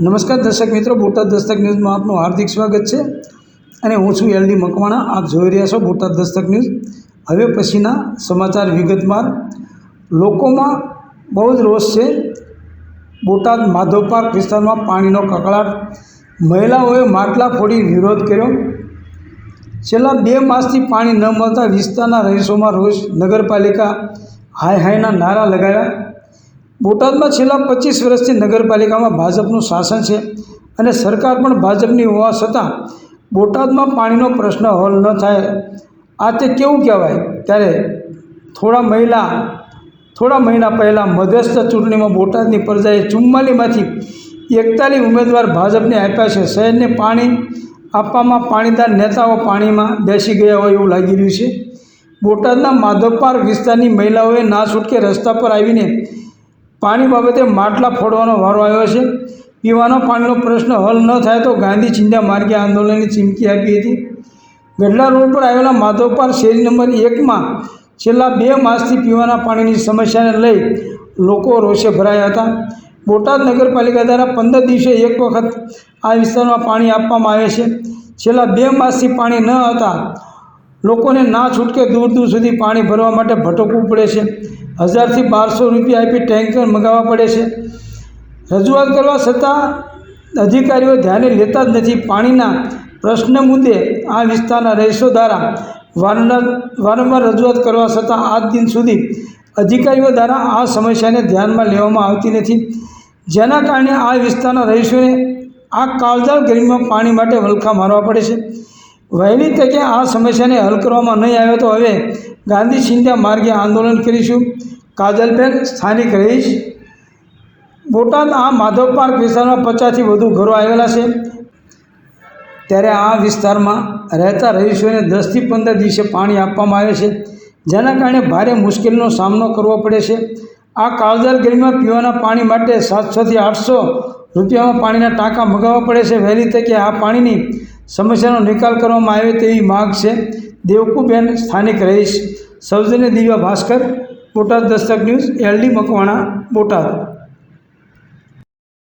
નમસ્કાર દર્શક મિત્રો, બોટાદ દસ્તક ન્યૂઝમાં આપનું હાર્દિક સ્વાગત છે. અને હું છું એલડી મકવાણા, આપ જોઈ રહ્યા છો બોટાદ દસ્તક ન્યૂઝ. હવે પછીના સમાચાર વિગતવાર. લોકોમાં બહુ જ રોષ છે. બોટાદ માધવ પાર્ક વિસ્તારમાં પાણીનો કકળાટ. મહિલાઓએ માટલા ફોડી વિરોધ કર્યો. છેલ્લા બે માસથી પાણી ન મળતા વિસ્તારના રહીશોમાં રોષ. નગરપાલિકા હાય હાયના નારા લગાવ્યા. બોટાદમાં છેલ્લા પચીસ વર્ષથી નગરપાલિકામાં ભાજપનું શાસન છે અને સરકાર પણ ભાજપની હોવા છતાં બોટાદમાં પાણીનો પ્રશ્ન હલ ન થાય. આ તે કેવું કહેવાય? ત્યારે થોડા મહિલા, થોડા મહિના પહેલાં મધ્યસ્થ ચૂંટણીમાં બોટાદની પ્રજાએ ચુમ્માલીમાંથી એકતાલીસ ઉમેદવાર ભાજપને આપ્યા છે. શહેરને પાણી આપવામાં પાણીદાર નેતાઓ પાણીમાં બેસી ગયા હોય એવું લાગી રહ્યું છે. બોટાદના માધવપાર વિસ્તારની મહિલાઓએ ના છૂટકે રસ્તા પર આવીને પાણી બાબતે માટલા ફોડવાનો વારો આવ્યો છે. પીવાનો પાણીનો પ્રશ્ન હલ ન થાય તો ગાંધી ચિંધ્યા માર્ગે આંદોલનની ચીમકી આપી હતી. ગઢડા રોડ પર આવેલા માધવપાર શેરી નંબર એકમાં છેલ્લા બે માસથી પીવાના પાણીની સમસ્યાને લઈ લોકો રોષે ભરાયા હતા. બોટાદ નગરપાલિકા દ્વારા પંદર દિવસે એક વખત આ વિસ્તારમાં પાણી આપવામાં આવે છે. છેલ્લા બે માસથી પાણી ન હતા લોકોને ના છૂટકે દૂર દૂર સુધી પાણી ભરવા માટે ભટકવું પડે છે. હજારથી બારસો રૂપિયા આપી ટેન્કર મંગાવવા પડે છે. રજૂઆત કરવા છતાં અધિકારીઓ ધ્યાને લેતા જ નથી. પાણીના પ્રશ્ન મુદ્દે આ વિસ્તારના રહીશો દ્વારા વારંવાર વારંવાર રજૂઆત કરવા છતાં આજ દિન સુધી અધિકારીઓ દ્વારા આ સમસ્યાને ધ્યાનમાં લેવામાં આવતી નથી. જેના કારણે આ વિસ્તારના રહીશોને આ કાળજાળ ગરમીમાં પાણી માટે વલખા મારવા પડે છે. વહેલી તકે આ સમસ્યાને હલ કરવામાં નહીં આવે તો હવે ગાંધી સિંધ્યા માર્ગે આંદોલન કરીશું. કાજલબેન સ્થાનિક રહીશ. બોટાદ આ માધવ પાર્ક વિસ્તારમાં પચાસથી વધુ ઘરો આવેલા છે. ત્યારે આ વિસ્તારમાં રહેતા રહીશોને દસથી પંદર દિવસે પાણી આપવામાં આવે છે. જેના કારણે ભારે મુશ્કેલીનો સામનો કરવો પડે છે. આ કાળજાળ ગરમીમાં પીવાના પાણી માટે સાતસોથી આઠસો રૂપિયામાં પાણીના ટાંકા મગાવવા પડે છે. વહેલી તકે આ પાણીની સમસ્યાનો નિકાલ કરવામાં આવે તેવી માગ છે. દેવકુબેન સ્થાનિક રહીશ. સૌજન્ય Divya Bhaskar, Botad Dastak news, L D Makwana, Botad.